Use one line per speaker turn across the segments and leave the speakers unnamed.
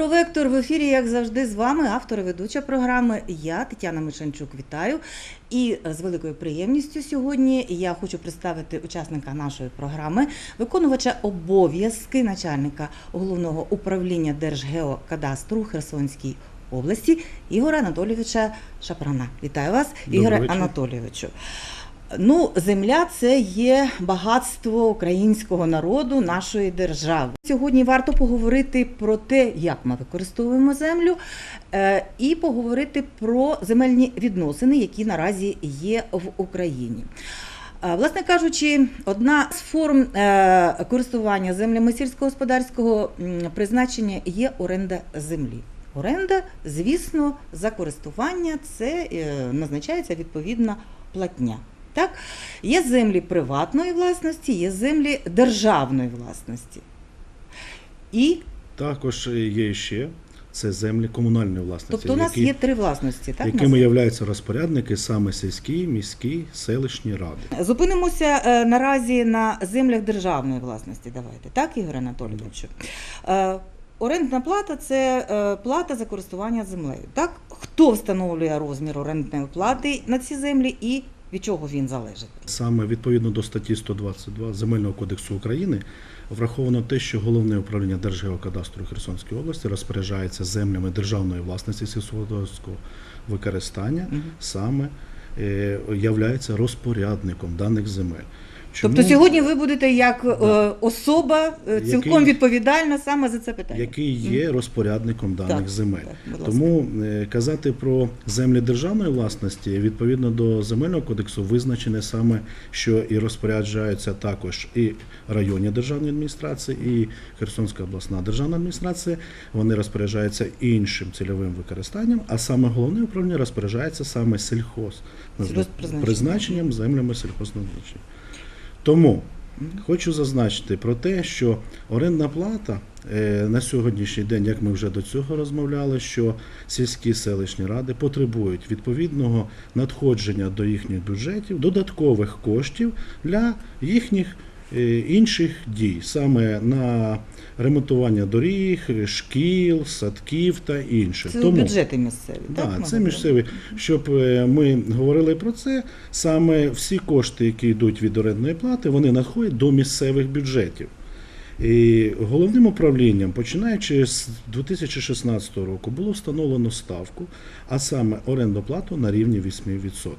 Агровектор в ефірі, як завжди, з вами автор і ведуча програми. Я Тетяна Мишанчук вітаю. І з великою приємністю сьогодні я хочу представити учасника нашої програми, виконувача обов'язки начальника головного управління Держгеокадастру Херсонській області Ігора Анатолійовича Шапрана. Вітаю вас, Ігоре
вечір.
Анатолійовичу. Ну, земля це є багатство українського народу, нашої держави. Сьогодні варто поговорити про те, як ми використовуємо землю, е, і поговорити про земельні відносини, які наразі є в Україні. Е, Власне кажучи, одна з форм е, користування землями сільськогосподарського призначення є оренда землі. Оренда, звісно, за користування це назначається відповідна платня. Так? Є землі приватної власності, є землі державної власності. І
Також є ще це землі комунальної власності,
тобто у нас
які-
є три власності, так?
якими являються розпорядники саме сільські, міські, селищні ради.
Зупинимося е, наразі на землях державної власності. Давайте, так, Ігор Анатолійовичу? Е, Орендна плата це е, плата за користування землею. Так? Хто встановлює розмір орендної плати на ці землі і від чого він залежить?
Саме відповідно до статті 122 Земельного кодексу України враховано те, що головне управління Держгеокадастру Херсонської області розпоряджається землями державної власності сільськогосподарського використання,
угу.
саме е, являється розпорядником даних земель.
Тобто сьогодні ви будете як е,
Да.
особа е, цілком
Який-
відповідальна саме за це питання.
який є розпорядником даних
Так,
земель.
так, будь ласка.
Тому е, казати про землі державної власності відповідно до земельного кодексу визначене саме, що і розпоряджаються також і районні державні адміністрації, і Херсонська обласна державна адміністрація. Вони розпоряджаються іншим цільовим використанням, а саме головне управління розпоряджається саме сільхоз
Сільгосппризначенням.
призначенням землями сільхозназначення. Тому Хочу зазначити про те, що орендна плата е, на сьогоднішній день, як ми вже до цього розмовляли, що сільські селищні ради потребують відповідного надходження до їхніх бюджетів, додаткових коштів для їхніх інших дій, саме на ремонтування доріг, шкіл, садків та інше.
Це бюджети місцеві. так,
Так, це місцеві. Щоб е, ми говорили про це, саме всі кошти, які йдуть від орендної плати, вони надходять до місцевих бюджетів. І головним управлінням, починаючи з 2016 року, було встановлено ставку, а саме орендну плату на рівні 8%.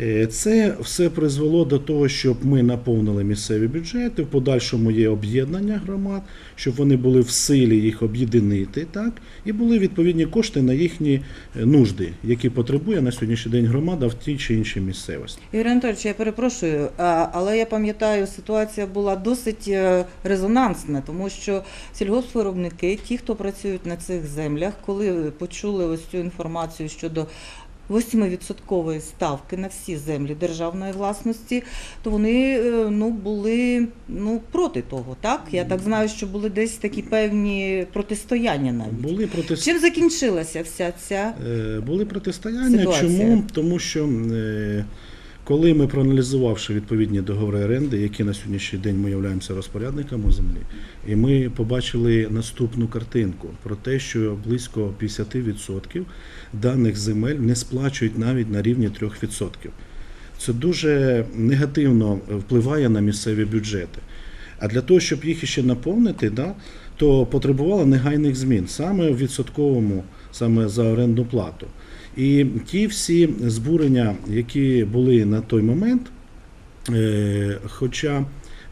Е, Це все призвело до того, щоб ми наповнили місцеві бюджети. В подальшому є об'єднання громад, щоб вони були в силі їх об'єднати, так і були відповідні кошти на їхні е, нужди, які потребує на сьогоднішній день громада в тій чи іншій місцевості.
Ігор Анатолійович, я перепрошую, але я пам'ятаю, ситуація була досить е, резонансна, тому що сільгоспвиробники, ті, хто працюють на цих землях, коли почули ось цю інформацію щодо 8% ставки на всі землі державної власності, то вони е, ну, були ну, проти того. Так? Я так знаю, що були десь такі певні протистояння навіть.
Були проти
Чим закінчилася вся ця
Е, Були протистояння.
Ситуація.
Чому? Тому що е, коли ми проаналізувавши відповідні договори оренди, які на сьогоднішній день ми являємося розпорядниками землі, і ми побачили наступну картинку про те, що близько 50% даних земель не сплачують навіть на рівні 3%. Це дуже негативно впливає на місцеві бюджети. А для того, щоб їх ще наповнити, да, то потребувало негайних змін саме в відсотковому, саме за орендну плату. І ті всі збурення, які були на той момент, е, хоча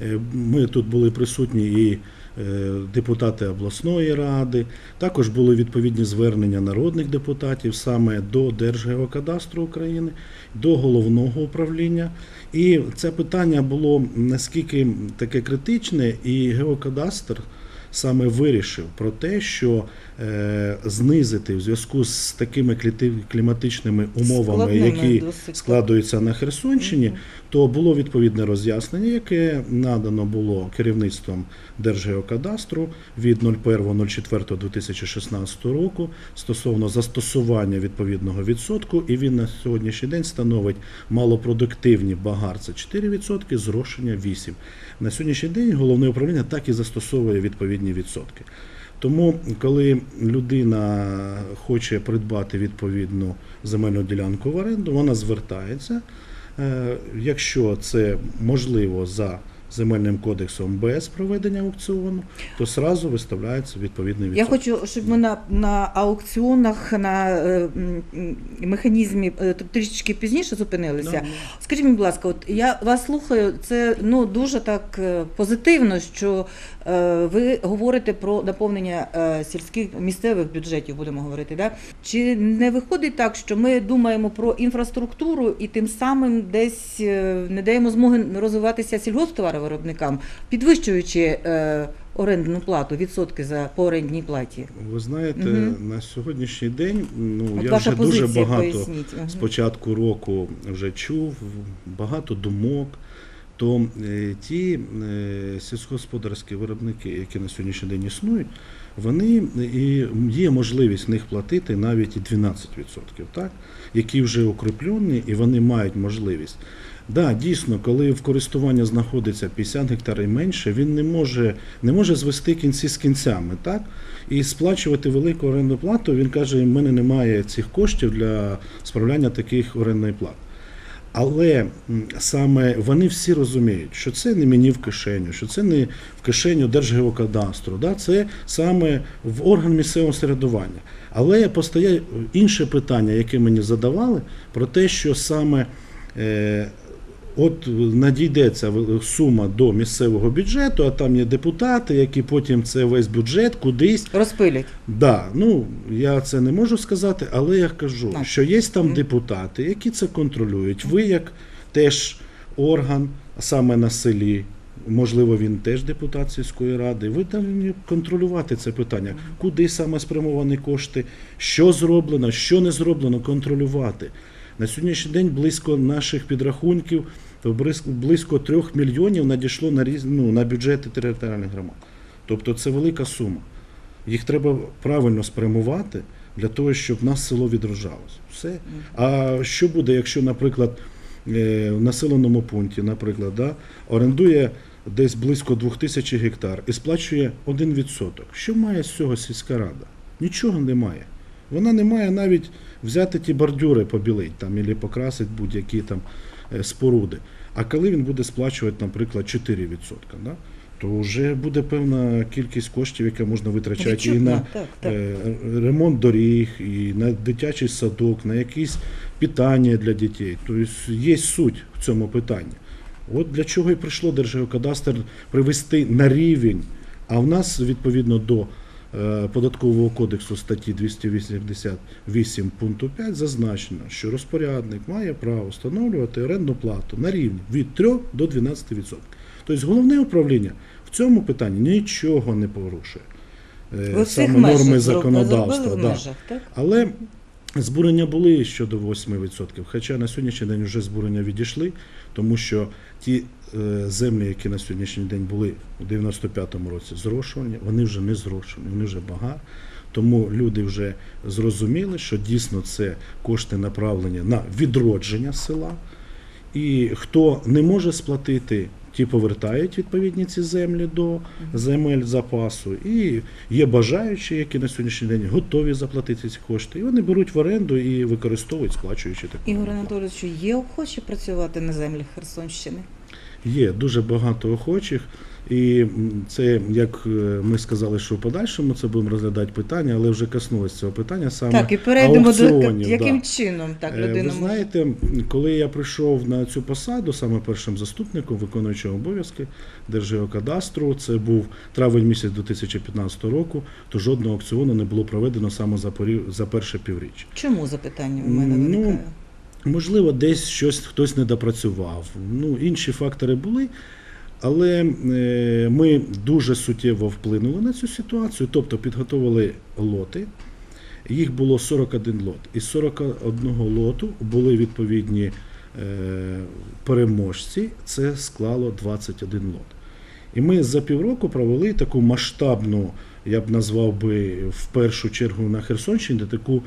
е, ми тут були присутні і е, депутати обласної ради, також були відповідні звернення народних депутатів саме до Держгеокадастру України, до головного управління. І це питання було наскільки таке критичне, і геокадастр саме вирішив про те, що знизити в зв'язку з такими кліматичними умовами,
Складними
які
досить.
складуються на Херсонщині, то було відповідне роз'яснення, яке надано було керівництвом Держгеокадастру від 01.04.2016 року стосовно застосування відповідного відсотку, і він на сьогоднішній день становить малопродуктивні багар це 4%, зрошення 8%. На сьогоднішній день головне управління так і застосовує відповідні відсотки. Тому, коли людина хоче придбати відповідну земельну ділянку в оренду, вона звертається. Е, Якщо це можливо за земельним кодексом без проведення аукціону, то сразу виставляється відповідний
Я хочу, щоб ми на, на аукціонах на е, механізмі е, трішечки пізніше зупинилися.
Да,
Скажіть мені, будь ласка, от я вас слухаю, це ну дуже так е, позитивно, що е, ви говорите про наповнення е, сільських місцевих бюджетів, будемо говорити. Да? Чи не виходить так, що ми думаємо про інфраструктуру і тим самим десь е, не даємо змоги розвиватися сільгосптоваровиробникам, підвищуючи е, орендну плату, відсотки за по орендній платі?
Ви знаєте,
Мгм.
на сьогоднішній день ну
От
я вже дуже багато.
Мгм.
з початку року вже чув, багато думок. То е, ті е, сільськогосподарські виробники, які на сьогоднішній день існують, вони і є можливість в них платити навіть і 12%, так? які вже укріплені і вони мають можливість. Да, дійсно, коли в користуванні знаходиться 50 гектарів менше, він не може, не може звести кінці з кінцями, так? І сплачувати велику орендну плату, він каже, в мене немає цих коштів для справляння таких орендної плати. Але саме вони всі розуміють, що це не мені в кишеню, що це не в кишеню Держгеокадастру, да? це саме в орган місцевого середування. Але постає інше питання, яке мені задавали, про те, що саме е, от надійдеться в- сума до місцевого бюджету, а там є депутати, які потім це весь бюджет кудись
Розпилять.
Да, ну я це не можу сказати, але я кажу,
Так.
що є там депутати, які це контролюють. Ви як теж орган, а саме на селі. Можливо, він теж депутат сільської ради. Ви повинні контролювати це питання, куди саме спрямовані кошти, що зроблено, що не зроблено, контролювати. На сьогоднішній день близько наших підрахунків, близько- трьох мільйонів надійшло на різ, ну, на бюджети територіальних громад. Тобто це велика сума. Їх треба правильно спрямувати для того, щоб нас село відроджалося. Все. А що буде, якщо, наприклад, е, в населеному пункті, наприклад, да, орендує десь близько 2000 гектар і сплачує 1%. Що має з цього сільська рада? Нічого немає. Вона не має навіть взяти ті бордюри побілить там, або покрасити будь-які там е, споруди. А коли він буде сплачувати, наприклад, 4%, да, то вже буде певна кількість коштів, яка можна витрачати і на
так, так.
е, ремонт доріг, і на дитячий садок, на якісь питання для дітей. Тобто є суть в цьому питанні. От для чого і прийшло Держгеокадастр привести на рівень, а в нас відповідно до податкового кодексу статті 288 пункту 5 зазначено, що розпорядник має право встановлювати орендну плату на рівні від 3 до 12%. Тобто головне управління в цьому питанні нічого не порушує. Е,
Ви
саме норми законодавства. да.
межах, так?
Але збурення були щодо 8%. Хоча на сьогоднішній день вже збурення відійшли, тому що ті е, землі, які на сьогоднішній день були у 95-му році зрошувані, вони вже не зрошені, вони вже багато. Тому люди вже зрозуміли, що дійсно це кошти направлені на відродження села. І хто не може сплатити, ті повертають відповідні ці землі до земель запасу. І є бажаючі, які на сьогоднішній день готові заплатити ці кошти. І вони беруть в оренду і використовують, сплачуючи таку.
Ігор. Анатолійович, є охочі працювати на землях Херсонщини?
Є дуже багато охочих. І це, як е, ми сказали, що в подальшому це будемо розглядати питання, але вже коснулося цього питання саме
Так, і перейдемо до яким
да.
чином так
Е,
людина
Ви знаєте, коли я прийшов на цю посаду, саме першим заступником, виконуючим обов'язки Держгеокадастру, це був травень місяць 2015 року, то жодного аукціону не було проведено саме за порів- за перше півріччя.
Чому запитання в мене
Ну,
виникає?
Можливо, десь щось хтось не допрацював. Ну, інші фактори були. Але е, ми дуже суттєво вплинули на цю ситуацію, тобто підготовили лоти. Їх було 41 лот. Із 41 лоту були відповідні е, переможці. Це склало 21 лот. І ми за півроку провели таку масштабну, я б назвав би в першу чергу на Херсонщині, таку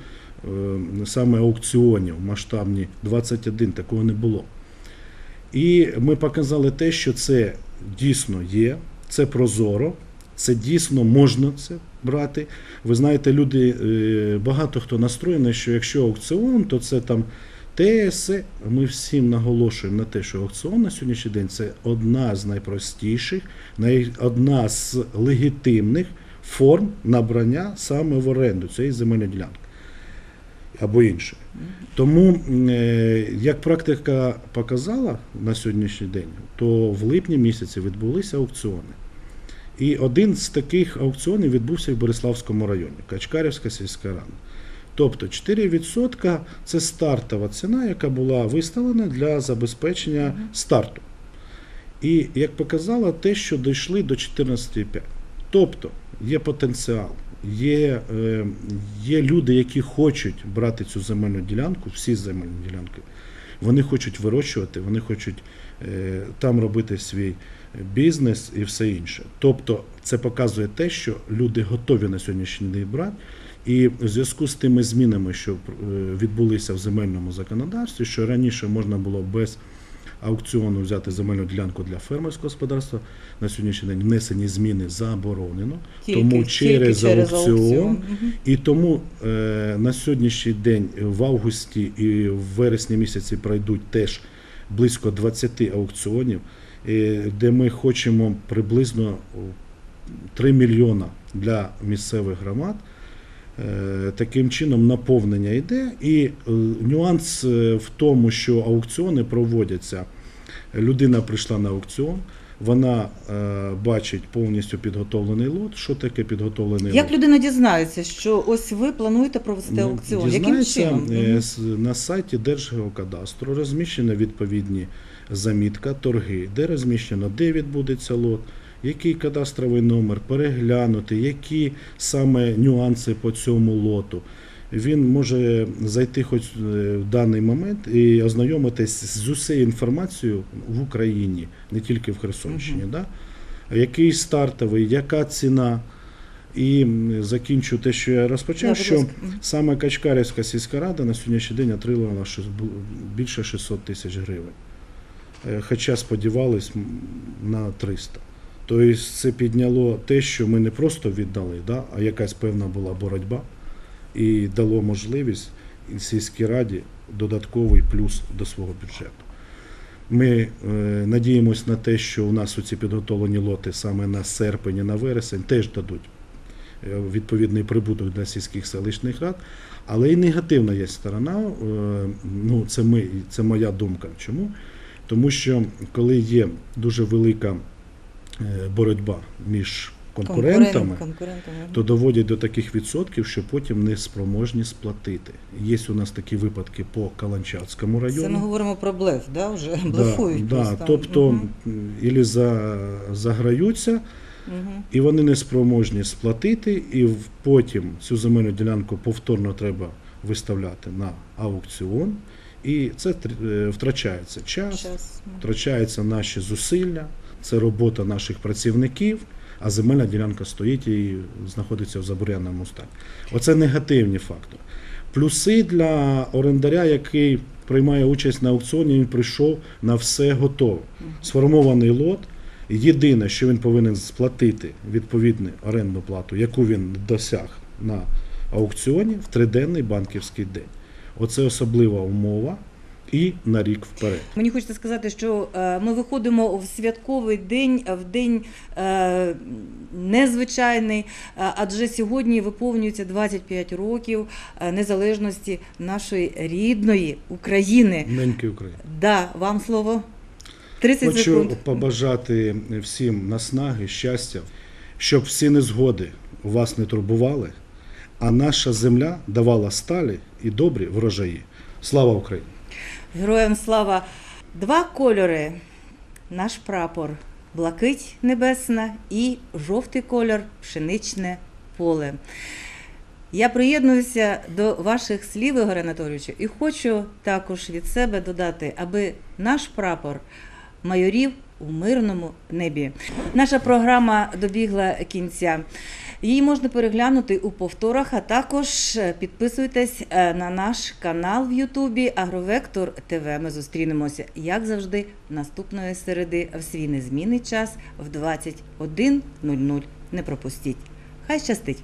саме аукціонів масштабні 21, такого не було. І ми показали те, що це дійсно є, це прозоро, це дійсно можна це брати. Ви знаєте, люди е, багато хто настроєний, що якщо аукціон, то це там ТС. Ми всім наголошуємо на те, що аукціон на сьогоднішній день це одна з найпростіших, одна з легітимних форм набрання саме в оренду цієї земельної ділянки або іншої. Тому, е, як практика показала на сьогоднішній день, то в липні місяці відбулися аукціони. І один з таких аукціонів відбувся в Бориславському районі, Качкарівська сільська рада. Тобто 4% це стартова ціна, яка була виставлена для забезпечення старту. І як показало, те, що дійшли до 14,5. Тобто є потенціал, є, е, є люди, які хочуть брати цю земельну ділянку, всі земельні ділянки. Вони хочуть вирощувати, вони хочуть е, там робити свій бізнес і все інше. Тобто це показує те, що люди готові на сьогоднішній день брати. І в зв'язку з тими змінами, що е, відбулися в земельному законодавстві, що раніше можна було без аукціону взяти земельну ділянку для фермерського господарства, на сьогоднішній день внесені зміни заборонено. тому через, аукціон,
Мгм.
і тому е, на сьогоднішній день в августі і в вересні місяці пройдуть теж близько 20 аукціонів, е, де ми хочемо приблизно 3 мільйона для місцевих громад. Е, Таким чином наповнення йде, і е, нюанс е, в тому, що аукціони проводяться. Людина прийшла на аукціон, вона бачить повністю підготовлений лот. Що таке підготовлений
Як
лот?
людина дізнається, що ось ви плануєте провести
Ну,
аукціон? Яким чином?
на сайті Держгеокадастру розміщені відповідні замітка, торги, де розміщено, де відбудеться лот, який кадастровий номер, переглянути, які саме нюанси по цьому лоту. Він може зайти хоч е, в даний момент і ознайомитись з усією інформацією в Україні, не тільки в Херсонщині. Да? Який стартовий, яка ціна. І закінчу те, що я розпочав,
Да,
що Саме Качкарівська сільська рада на сьогоднішній день отримала більше 600 тисяч гривень. Е, Хоча сподівались на 300. Тобто це підняло те, що ми не просто віддали, да, а якась певна була боротьба і дало можливість сільській раді додатковий плюс до свого бюджету. Ми е, надіємося на те, що у нас оці підготовлені лоти саме на серпень і на вересень теж дадуть е, відповідний прибуток для сільських селищних рад. Але і негативна є сторона. е, Ну, це ми, це моя думка. Чому? Тому що коли є дуже велика боротьба між конкурентами,
Конкурент- конкурентами.
то доводять до таких відсотків, що потім не спроможні сплатити. Є у нас такі випадки по Каланчатському району.
Це ми говоримо про блеф, да? вже блефують.
да,
просто.
тобто ілі за, заграються,
Мгм.
і вони не спроможні сплатити, і потім цю земельну ділянку повторно треба виставляти на аукціон, і це е, втрачається час.
Мгм.
втрачаються наші зусилля, це робота наших працівників, а земельна ділянка стоїть і знаходиться в забуряному стані. Оце негативні фактори. Плюси для орендаря, який приймає участь на аукціоні, він прийшов на все готове. Сформований лот. Єдине, що він повинен сплатити відповідну орендну плату, яку він досяг на аукціоні в триденний банківський день. Оце особлива умова і на рік вперед.
Мені хочеться сказати, що е, ми виходимо в святковий день, е, в день е, незвичайний, адже сьогодні виповнюється 25 років незалежності нашої рідної України.
Неньки України.
Да, вам слово. 30
Хочу
секунд.
побажати всім наснаги, щастя, щоб всі незгоди вас не турбували, а наша земля давала сталі і добрі врожаї. Слава Україні!
Героям слава. Два кольори. Наш прапор блакить небесна і жовтий кольор пшеничне поле. Я приєднуюся до ваших слів, Ігор Анатолійовичу, і хочу також від себе додати, аби наш прапор майорів у мирному небі. Наша програма добігла кінця. Її можна переглянути у повторах, а також е, підписуйтесь е, на наш канал в Ютубі Агровектор ТВ. Ми зустрінемося, як завжди, наступної середи в свій незмінний час в 21.00. Не пропустіть. Хай щастить!